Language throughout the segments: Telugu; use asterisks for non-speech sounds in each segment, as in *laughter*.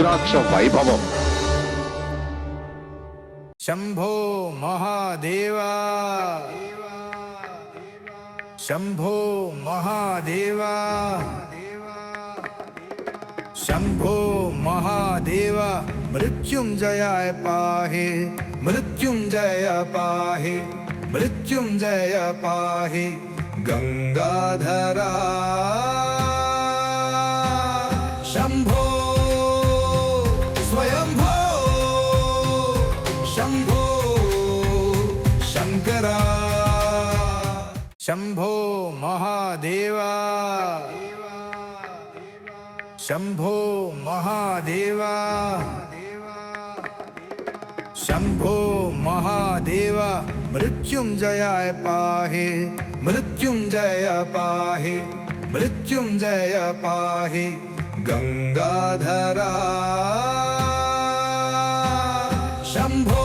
రుద్రాక్ష వైభవం శంభో మహాదేవా శంభో మహాదేవా శంభో మహాదేవ మృత్యుంజయాయ పాహి మృత్యుంజయ పాహి మృత్యుంజయ పాహి గంగాధరా శంభో మహాదేవా శంభో మహాదేవా శంభో మహాదేవ మృత్యుంజయాయ పాహి మృత్యుంజయ పాహి మృత్యుంజయ పాహి గంగాధరా శంభో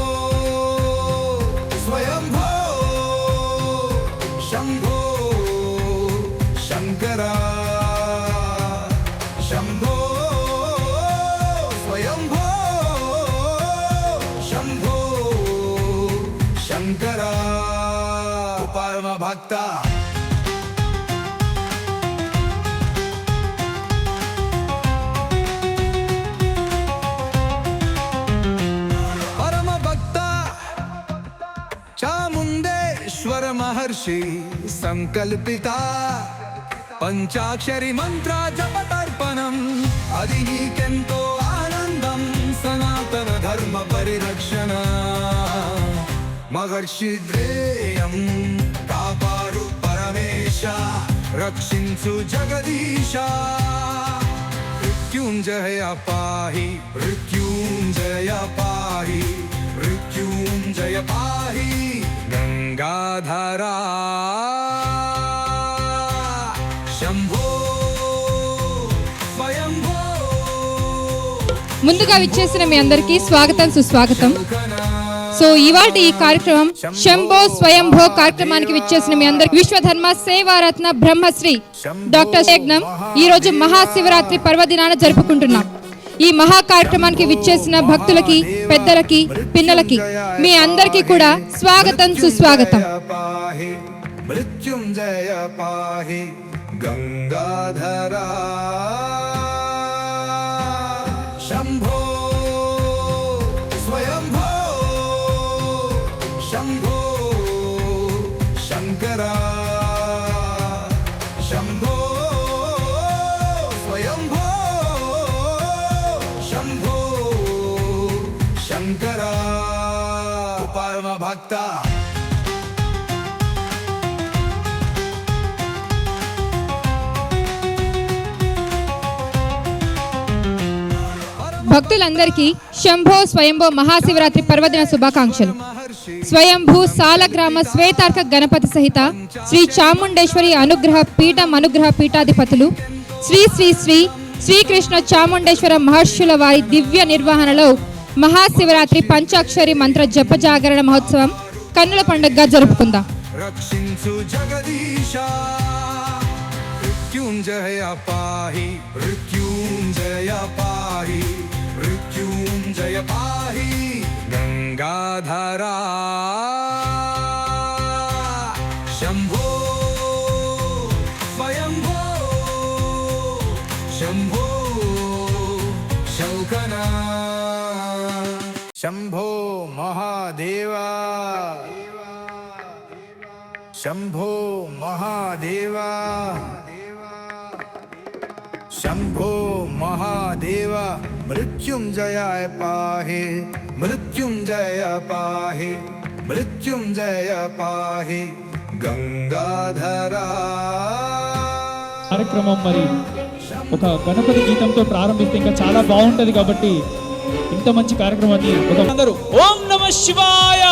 శంకరా పరమ భక్త పరమ భక్త చాముండేశ్వర మహర్షి సంకల్పిత పంచాక్షరి మంత్ర జపతర్పణం అది నీకెంతో ఆనందం సనాతన ధర్మ పరిరక్షణ మహర్షి ధ్యేయం కాపాడు పరమేశ రక్షించు జగదీశ. మృత్యుంజయ పాహి మృత్యుంజయ పాహి మృత్యుంజయ పాహి గంగాధరా. శంభో ముందుగా విచ్చేసిన మీ అందరికీ స్వాగతం సుస్వాగతం. సో ఇవాళ ఈ కార్యక్రమం శంభో స్వయంభో కార్యక్రమానికి విచ్చేసిన మీ అందరికి విశ్వధర్మ సేవారత్న బ్రహ్మశ్రీ డాక్టర్ యజ్ఞం. ఈ రోజు మహాశివరాత్రి పర్వదినాన జరుపుకుంటున్నాం. ఈ మహా కార్యక్రమానికి విచ్చేసిన భక్తులకి పెద్దలకి పిన్నలకి మీ అందరికీ కూడా స్వాగతం సుస్వాగతం. మృత్యుంజయ పాహి గంగాధరా భక్తులందరికీ శంభో స్వయంభో మహాశివరాత్రి పర్వదిన శుభాకాంక్షలు. స్వయంభూ సాలగ్రామ శ్వేతార్క గణపతి సహిత శ్రీ చాముండేశ్వరి అనుగ్రహ పీఠం అనుగ్రహ పీఠాధిపతులు శ్రీ శ్రీ శ్రీ శ్రీకృష్ణ చాముండేశ్వర మహర్షుల వారి దివ్య నిర్వహణలో మహాశివరాత్రి పంచాక్షరి మంత్ర జప జాగరణ మహోత్సవం కన్నుల పండుగగా జరుపుకుందాం. రక్షించు మృత్యుంజయ పాహి మృత్యుంజయ పాహి. మృత్యుంజయ పాహి గంగాధరా శంభో స్వయంభో శంభో శౌకనా శంభో మహాదేవా శంభో మహాదేవా శంభో మహాదేవ మృత్యుంజయాయ పాహి మృత్యుంజయ పాహి మృత్యుంజయ పాహి గంగాధరా కార్యక్రమం మరి ఒక గణపతి గీతంతో ప్రారంభిస్తే ఇంకా చాలా బాగుంటది కాబట్టి ఇంత మంచి కార్యక్రమాన్ని అందరూ ఓం నమ శివాయ!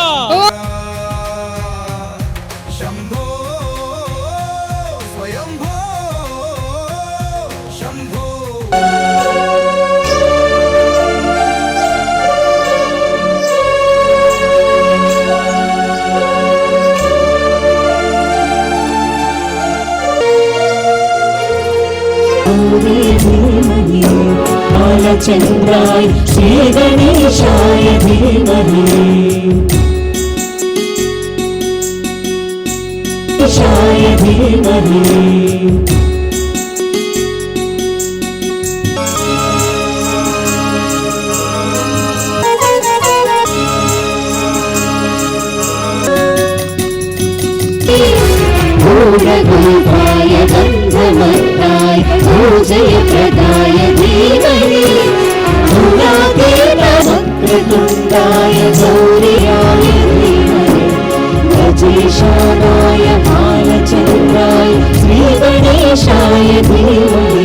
रामचन्द्राय श्रीगणेशाय धीमहि शाय धीमहि भूरगुल्पाय गन्धमत्ताय भूजयत ഗോത്രങ്ങൾക്കുണ്ടായ ഗൗരിയായ ഗജേശാനായ ബാലചന്ദ്രായ ശ്രീ ഗണേശായ ദേവേ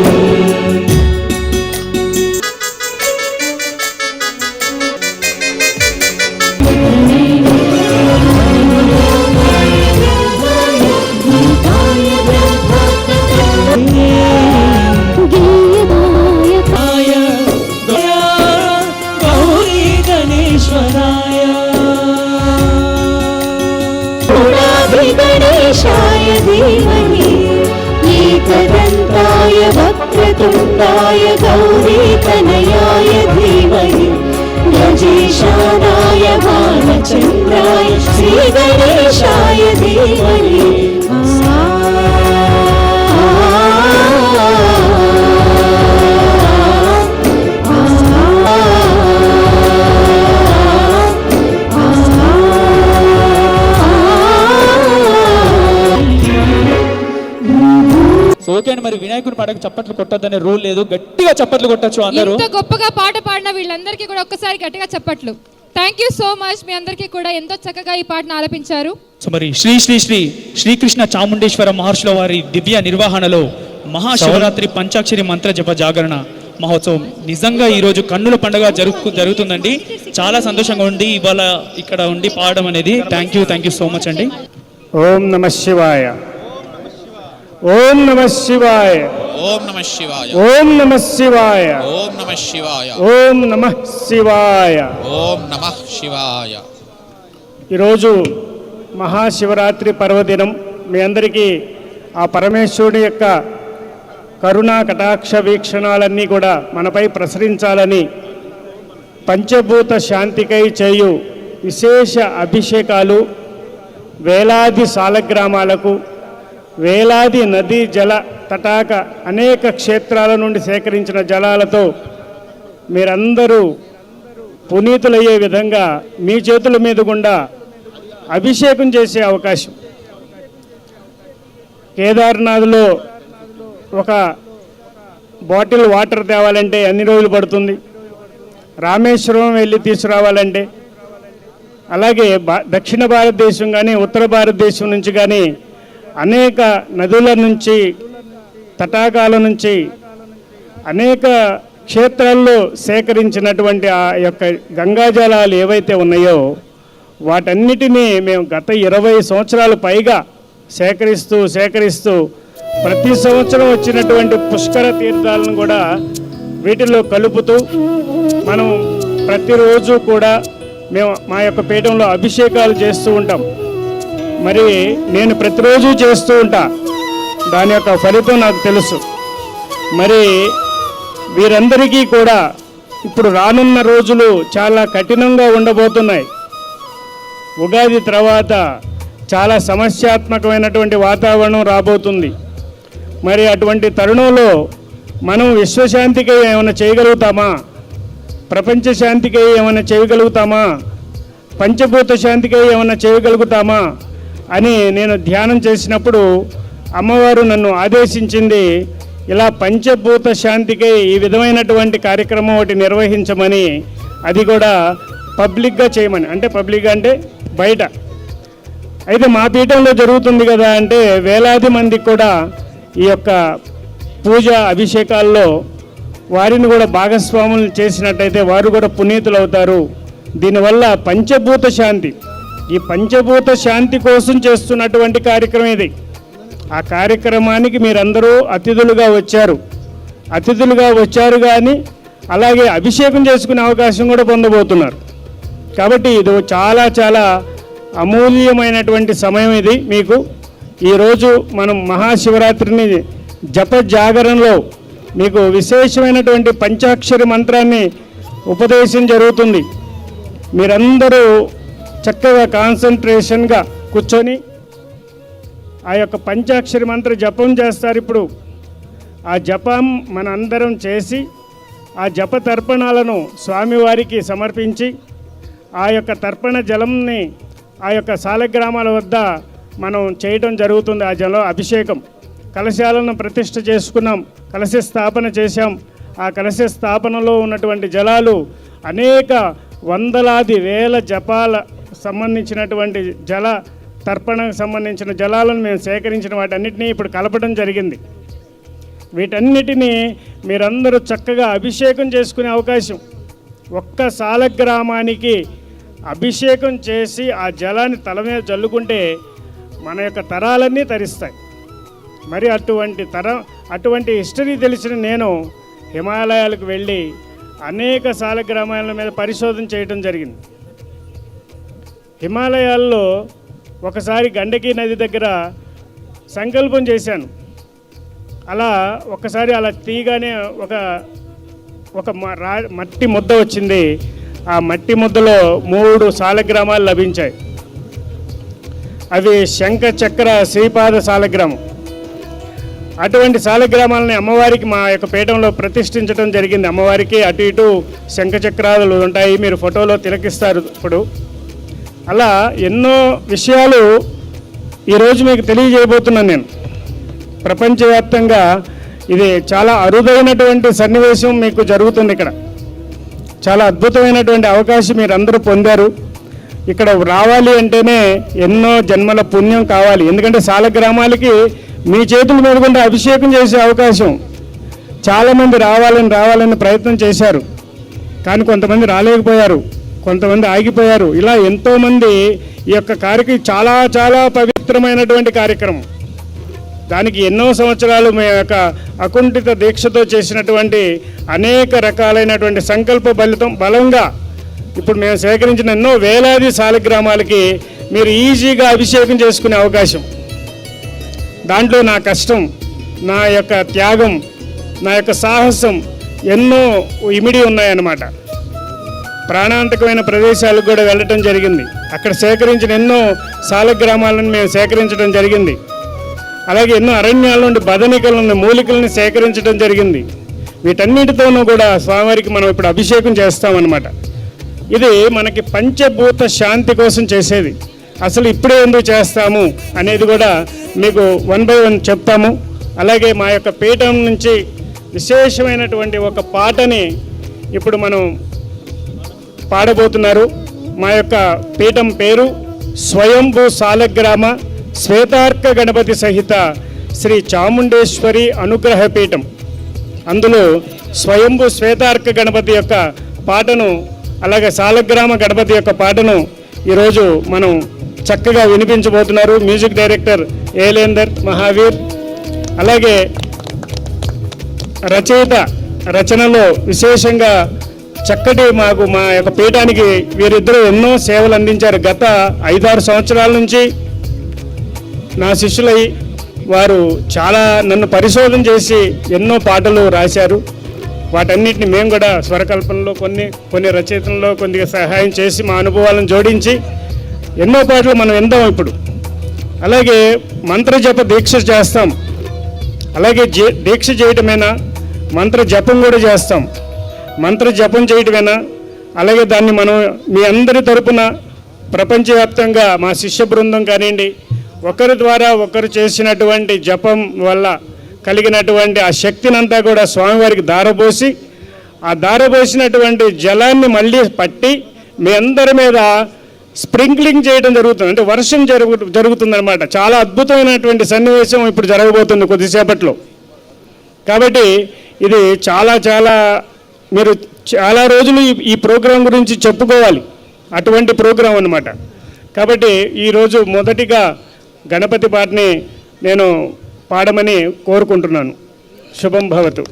గరుడాయ గౌరీ తనయాయ ధీమహి గజేశానాయ భానుచంద్రాయ శ్రీ గణేశాయ ధీమహి పాటకు చప్పట్లు కొట్టొద్దనే రూల్ లేదు. గట్టిగా చప్పట్లు కొట్టొచ్చు అందరూ. ఇంత గొప్పగా పాట పాడిన వీళ్ళందరికీ కూడా ఒక్కసారి గట్టిగా చెప్పట్లు. థ్యాంక్ యూ సో మచ్ మీ అందరికీ కూడా ఎంతో చక్కగా ఈ పాటను ఆలపించారు. సో మరి శ్రీ శ్రీ శ్రీ శ్రీకృష్ణ చాముండేశ్వర మహర్షుల వారి దివ్య నిర్వహణలో మహాశివరాత్రి పంచాక్షరి మంత్ర జప జాగరణ మహోత్సవం నిజంగా ఈ రోజు కన్నుల పండుగ జరుపు జరుగుతుందండి. చాలా సంతోషంగా ఉండి ఇవాళ ఇక్కడ ఉండి పాడడం అనేది thank you thank you so much అండి. ఓం నమ శివాయ. ఓం నమ శివాయ. ఓం నమ శివాయ. ఓం నమ శివాయ. ఓం నమ శివాయ. ఓం నమ శివాయ. ఓం నమ శివాయ. ఈరోజు మహాశివరాత్రి పర్వదినం. మీ అందరికీ ఆ పరమేశ్వరుడి యొక్క కరుణా కటాక్ష వీక్షణాలన్నీ కూడా మనపై ప్రసరించాలని పంచభూత శాంతికై చేయు విశేష అభిషేకాలు వేలాది సాలగ్రామాలకు వేలాది నదీ జల తటాక అనేక క్షేత్రాల నుండి సేకరించిన జలాలతో మీరందరూ పునీతులయ్యే విధంగా మీ చేతుల మీద గుండా అభిషేకం చేసే అవకాశం. కేదార్నాథ్లో ఒక బాటిల్ వాటర్ తేవాలంటే ఎన్ని రోజులు పడుతుంది? రామేశ్వరం వెళ్ళి తీసుకురావాలంటే? అలాగే దక్షిణ భారతదేశం కానీ ఉత్తర భారతదేశం నుంచి కానీ అనేక నదుల నుంచి తటాకాల నుంచి అనేక క్షేత్రాల్లో సేకరించినటువంటి ఆ యొక్క గంగాజలాలు ఏవైతే ఉన్నాయో వాటన్నిటినీ మేము గత ఇరవై సంవత్సరాలు పైగా సేకరిస్తూ సేకరిస్తూ ప్రతి సంవత్సరం వచ్చినటువంటి పుష్కర తీర్థాలను కూడా వీటిల్లో కలుపుతూ మనం ప్రతిరోజు కూడా మేము మా యొక్క పీఠంలో అభిషేకాలు చేస్తూ ఉంటాం. మరి నేను ప్రతిరోజు చేస్తూ ఉంటా. దాని యొక్క ఫలితం నాకు తెలుసు. మరి వీరందరికీ కూడా ఇప్పుడు రానున్న రోజులు చాలా కఠినంగా ఉండబోతున్నాయి. ఉగాది తర్వాత చాలా సమస్యాత్మకమైనటువంటి వాతావరణం రాబోతుంది. మరి అటువంటి తరుణంలో మనం విశ్వశాంతికి ఏమైనా చేయగలుగుతామా? ప్రపంచ శాంతికి ఏమైనా చేయగలుగుతామా? పంచభూత శాంతికి ఏమైనా చేయగలుగుతామా? అని నేను ధ్యానం చేసినప్పుడు అమ్మవారు నన్ను ఆదేశించింది ఇలా పంచభూత శాంతికై ఈ విధమైనటువంటి కార్యక్రమం ఒకటి నిర్వహించమని అది కూడా పబ్లిక్గా చేయమని. అంటే పబ్లిక్గా అంటే బయట. అయితే మా పీఠంలో జరుగుతుంది కదా అంటే వేలాది మందికి కూడా ఈ యొక్క పూజ అభిషేకాల్లో వారిని కూడా భాగస్వాములు చేసినట్టయితే వారు కూడా పునీతులు అవుతారు దీనివల్ల పంచభూత శాంతి ఈ పంచభూత శాంతి కోసం చేస్తున్నటువంటి కార్యక్రమం ఇది. ఆ కార్యక్రమానికి మీరందరూ అతిథులుగా వచ్చారు. అతిథులుగా వచ్చారు కానీ అలాగే అభిషేకం చేసుకునే అవకాశం కూడా పొందబోతున్నారు. కాబట్టి ఇది చాలా చాలా అమూల్యమైనటువంటి సమయం ఇది మీకు. ఈరోజు మనం మహాశివరాత్రిని జప జాగరణలో మీకు విశేషమైనటువంటి పంచాక్షరి మంత్రాన్ని ఉపదేశం జరుగుతుంది. మీరందరూ చక్కగా కాన్సన్ట్రేషన్గా కూర్చొని ఆ యొక్క పంచాక్షరి మంత్ర జపం చేస్తారు ఇప్పుడు. ఆ జపం మన అందరం చేసి ఆ జప తర్పణాలను స్వామివారికి సమర్పించి ఆ యొక్క తర్పణ జలంని ఆ యొక్క సాలగ్రామాల వద్ద మనం చేయటం జరుగుతుంది ఆ జలం అభిషేకం. కలశాలను ప్రతిష్ట చేసుకున్నాం కలశ స్థాపన చేశాం. ఆ కలశ స్థాపనలో ఉన్నటువంటి జలాలు అనేక వందలాది వేల జపాల సంబంధించినటువంటి జల తర్పణకు సంబంధించిన జలాలను మేము సేకరించిన వాటన్నిటినీ ఇప్పుడు కలపడం జరిగింది. వీటన్నిటినీ మీరందరూ చక్కగా అభిషేకం చేసుకునే అవకాశం. ఒక్క సాలగ్రామానికి అభిషేకం చేసి ఆ జలాన్ని తల మీద చల్లుకుంటే మన యొక్క తరాలన్నీ తరిస్తాయి. మరి అటువంటి తరం అటువంటి హిస్టరీ తెలిసిన నేను హిమాలయాలకు వెళ్ళి అనేక సాలగ్రామాల మీద పరిశోధన చేయడం జరిగింది. హిమాలయాల్లో ఒకసారి గండకీ నది దగ్గర సంకల్పం చేశాను. అలా ఒకసారి అలా తీగానే ఒక ఒక మ- రా మట్టి ముద్ద వచ్చింది. ఆ మట్టి ముద్దలో మూడు సాలగ్రామాలు లభించాయి. అవి శంఖ చక్ర శ్రీపాద సాలగ్రామం అటువంటి సాలగ్రామాలని అమ్మవారికి మా యొక్క పీఠంలో ప్రతిష్ఠించడం జరిగింది. అమ్మవారికి అటు ఇటు శంఖచక్రాలు ఉంటాయి. మీరు ఫోటోలో తిలకిస్తారు ఇప్పుడు. అలా ఎన్నో విషయాలు ఈరోజు మీకు తెలియజేయబోతున్నాను నేను. ప్రపంచవ్యాప్తంగా ఇది చాలా అరుదైనటువంటి సన్నివేశం మీకు జరుగుతుంది ఇక్కడ. చాలా అద్భుతమైనటువంటి అవకాశం మీరు అందరూ పొందారు. ఇక్కడ రావాలి అంటేనే ఎన్నో జన్మల పుణ్యం కావాలి. ఎందుకంటే సాలగ్రామాలకి మీ చేతుల మీద కూడా అభిషేకం చేసే అవకాశం చాలామంది రావాలని రావాలని ప్రయత్నం చేశారు. కానీ కొంతమంది రాలేకపోయారు. కొంతమంది ఆగిపోయారు. ఇలా ఎంతోమంది ఈ యొక్క కార్యక్రమం చాలా చాలా పవిత్రమైనటువంటి కార్యక్రమం. దానికి ఎన్నో సంవత్సరాలు మీ యొక్క అకుంఠిత దీక్షతో చేసినటువంటి అనేక రకాలైనటువంటి సంకల్ప బలితం బలంగా ఇప్పుడు మేము సేకరించిన ఎన్నో వేలాది సాలగ్రామాలకి మీరు ఈజీగా అభిషేకం చేసుకునే అవకాశం. దాంట్లో నా కష్టం నా యొక్క త్యాగం నా యొక్క సాహసం ఎన్నో ఇమిడి ఉన్నాయన్నమాట. ప్రాణాంతకమైన ప్రదేశాలకు కూడా వెళ్ళటం జరిగింది. అక్కడ సేకరించిన ఎన్నో సాలగ్రామాలను మేము సేకరించడం జరిగింది. అలాగే ఎన్నో అరణ్యాల నుండి బదనికలను మూలికలను సేకరించడం జరిగింది. వీటన్నిటితోనూ కూడా స్వామివారికి మనం ఇప్పుడు అభిషేకం చేస్తామన్నమాట. ఇది మనకి పంచభూత శాంతి కోసం చేసేది. అసలు ఇప్పుడే ఎందుకు చేస్తాము అనేది కూడా మీకు వన్ బై వన్ చెప్తాము. అలాగే మా యొక్క పీఠం నుంచి విశేషమైనటువంటి ఒక పాటని ఇప్పుడు మనం పాడబోతున్నారు. మా యొక్క పీఠం పేరు స్వయంభూ సాలగ్రామ శ్వేతార్క గణపతి సహిత శ్రీ చాముండేశ్వరి అనుగ్రహ పీఠం. అందులో స్వయంభూ శ్వేతార్క గణపతి యొక్క పాటను అలాగే సాలగ్రామ గణపతి యొక్క పాటను ఈరోజు మనం చక్కగా వినిపించబోతున్నారు మ్యూజిక్ డైరెక్టర్ ఏలేందర్ మహావీర్. అలాగే రచయిత రచనలో విశేషంగా చక్కటి మాకు మా యొక్క పీఠానికి వీరిద్దరూ ఎన్నో సేవలు అందించారు. గత ఐదారు సంవత్సరాల నుంచి నా శిష్యులై వారు చాలా నన్ను పరిశోధన చేసి ఎన్నో పాటలు రాశారు. వాటన్నిటిని మేము కూడా స్వరకల్పనలో కొన్ని కొన్ని రచయితల్లో కొద్దిగా సహాయం చేసి మా అనుభవాలను జోడించి ఎన్నో పాటలు మనం విందాం ఇప్పుడు. అలాగే మంత్ర జప దీక్ష చేస్తాం. అలాగే దీక్ష చేయటమేనా? మంత్ర జపం కూడా చేస్తాం. మంత్ర జపం చేయటమేనా? అలాగే దాన్ని మనం మీ అందరి తరపున ప్రపంచవ్యాప్తంగా మా శిష్య బృందం కానివ్వండి ఒకరి ద్వారా ఒకరు చేసినటువంటి జపం వల్ల కలిగినటువంటి ఆ శక్తినంతా కూడా స్వామివారికి దారబోసి ఆ దారబోసినటువంటి జలాన్ని మళ్ళీ పట్టి మీ అందరి మీద స్ప్రింక్లింగ్ చేయడం జరుగుతుంది. అంటే వర్షం జరుగు జరుగుతుందనమాట చాలా అద్భుతమైనటువంటి సన్నివేశం ఇప్పుడు జరగబోతుంది కొద్దిసేపట్లో. కాబట్టి ఇది చాలా చాలా మీరు చాలా రోజులు ఈ- ఈ ప్రోగ్రాం గురించి చెప్పుకోవాలి. అటువంటి ప్రోగ్రాం అన్నమాట. కాబట్టి ఈరోజు మొదటిగా గణపతి పాటని నేను పాడమని కోరుకుంటున్నాను. శుభం భవతు.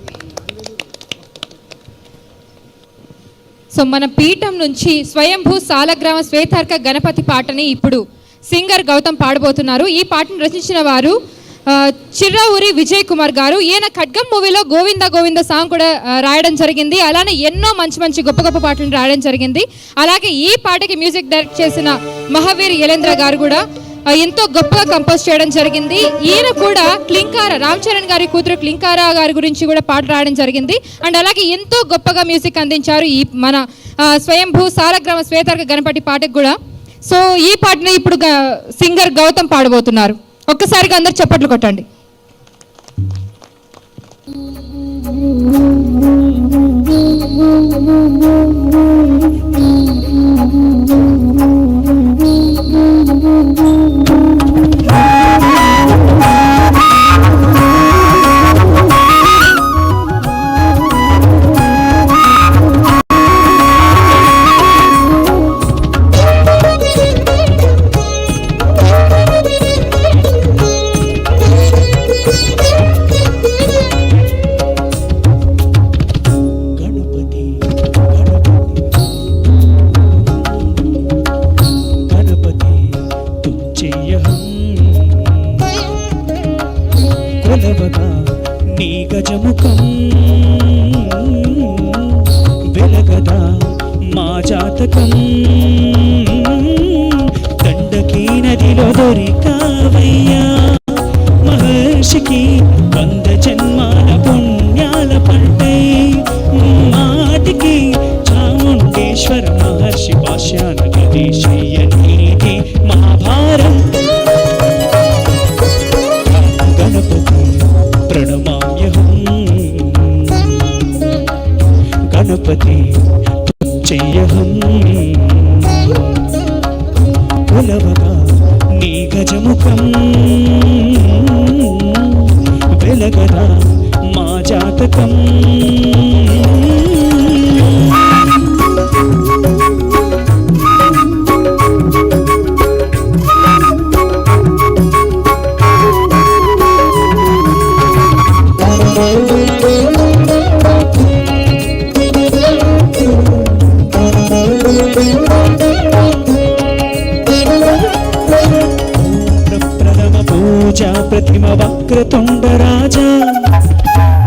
సో మన పీఠం నుంచి స్వయంభూ సాలగ్రామ శ్వేతార్క గణపతి పాటని ఇప్పుడు సింగర్ గౌతమ్ పాడబోతున్నారు. ఈ పాటను రచించిన వారు చిర్రావురి విజయ్ కుమార్ గారు. ఈయన ఖడ్గం మూవీలో గోవింద గోవింద సాంగ్ కూడా రాయడం జరిగింది. అలానే ఎన్నో మంచి మంచి గొప్ప గొప్ప పాటలను రాయడం జరిగింది. అలాగే ఈ పాటకి మ్యూజిక్ డైరెక్ట్ చేసిన మహావీర్ యలేంద్ర గారు కూడా ఎంతో గొప్పగా కంపోజ్ చేయడం జరిగింది. ఈయన కూడా క్లింకార రామ్ చరణ్ గారి కూతురు క్లింకార గారి గురించి కూడా పాట రాయడం జరిగింది. అండ్ అలాగే ఎంతో గొప్పగా మ్యూజిక్ అందించారు ఈ మన స్వయంభూ సారగ్రామ శ్వేతర్క గణపతి పాటకు కూడా. సో ఈ పాటని ఇప్పుడు గ- సింగర్ గౌతమ్ పాడబోతున్నారు. ఒక్కసారిగా అందరు చప్పట్లు కొట్టండి. గణపతి *laughs* గజముఖం వెలగదా మా జాతకం? దండకీ నదిలో దొరికావయ్యా. మహర్షికి వంద జన్మాల పుణ్యాల పంటై మాటికి చాముండేశ్వర మహర్షి పాశాన గదేశయ్యని నీ గజముఖం. వెలగరా మా జాతకం. రాజా ప్రతిమ వక్రతుండ రాజా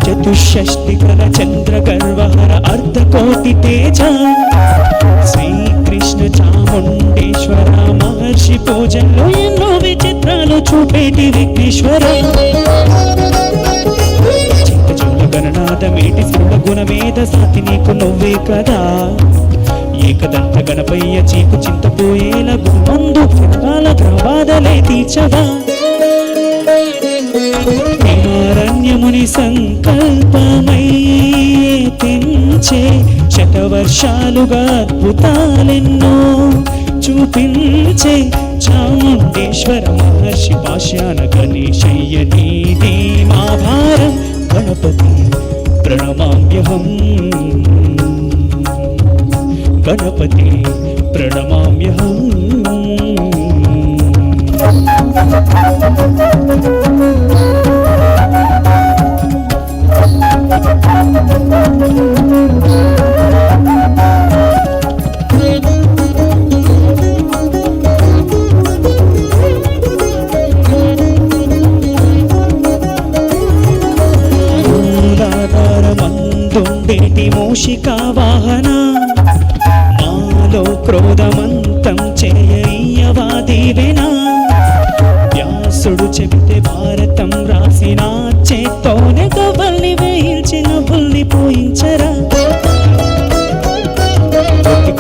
చతుషష్టి కల చంద్ర గర్వహర అర్ధ కోటి తేజ. శ్రీకృష్ణ చాముండేశ్వర మహర్షి పూజల్లో ఎన్నో విచిత్రాలు చూపేటి విఘ్నేశ్వర. చింతచూల గణనాథ మేటి శివుల గుణమేద సాతి నీకు నువ్వే కదా. ఏకదంత గణపయ్య చీపు చింతపోయేల గుమందు కాల గ్రవాదలే తీర్చవా. హిమారణ్యముని సంకల్పమై తెంచే శతవర్షాలుగా అద్భుతాలెన్నో చూపించే చాముండేశ్వర మహర్షి పాశాన గణేశయ్య నీది మా భారం గణపతి ప్రణమామ్యహం. గణపతి ప్రణమామ్యహం. కౌశిక వాహన. నాలో క్రోధమంతం చేయయ్యవాదివేనా వ్యాసుడు చెబితే భారతం రాసిన చేత్తోనే కవల్ని వేయించిన బుల్లి పోయించరా?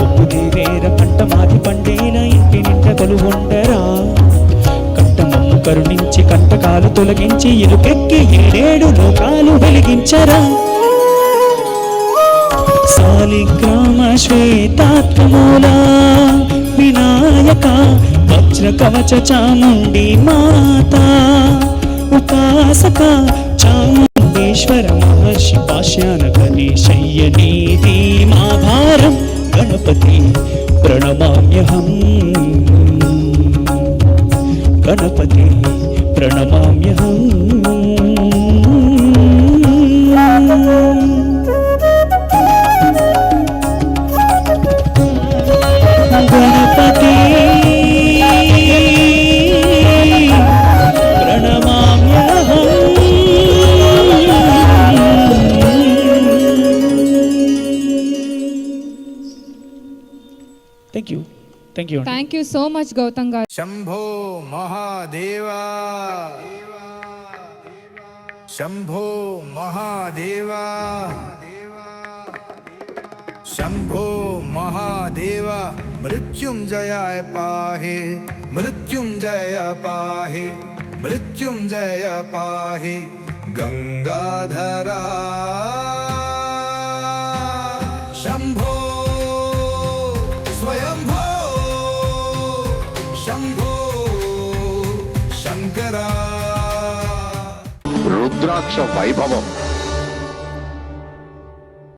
కొప్పు దేవేర పంట మాది పండేల ఇంటి నింట కొలువుండరా? కరుణించి కంటకాలు తొలగించి ఇరుకెక్కి ఏడేడు లోకాలు వెలిగించరా? శ్వేతాత్మూల వినాయక వజ్ర కవచ చాముండి మాత ఉపాసక చాముండేశ్వర మహర్షి పాశ్యాన గణేశ मच गौतम गार्ग शंभो महादेवा शंभो महादेवा शंभो महादेवा मृत्युंजया पाहे मृत्युंजय पाहे मृत्युंजय पाहे गंगाधरा రుద్రాక్ష వైభవం